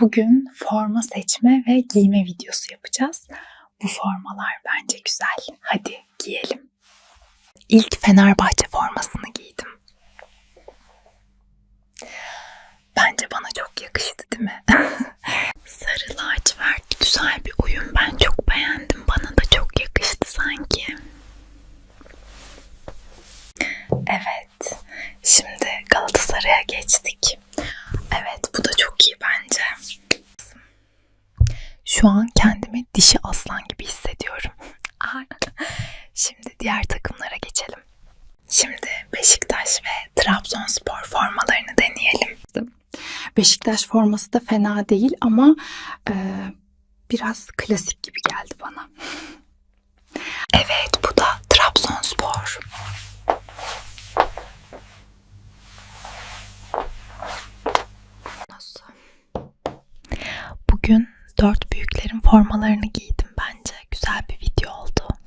Bugün forma seçme ve giyme videosu yapacağız. Bu formalar bence güzel. Hadi giyelim. İlk Fenerbahçe formasını giydim. Bence bana çok yakıştı değil mi? Sarı lacivert güzel bir uyum. Ben çok beğendim. Bana da çok yakıştı sanki. Evet. Şimdi Galatasaray'a geçtik. Evet bu da çok iyi bence. Şu an kendimi dişi aslan gibi hissediyorum. Şimdi diğer takımlara geçelim. Şimdi Beşiktaş ve Trabzonspor formalarını deneyelim. Beşiktaş forması da fena değil ama e, biraz klasik gibi geldi bana. Evet bu da Trabzonspor. Nasıl? Bugün dört büyüklerin formalarını giydim bence. Güzel bir video oldu.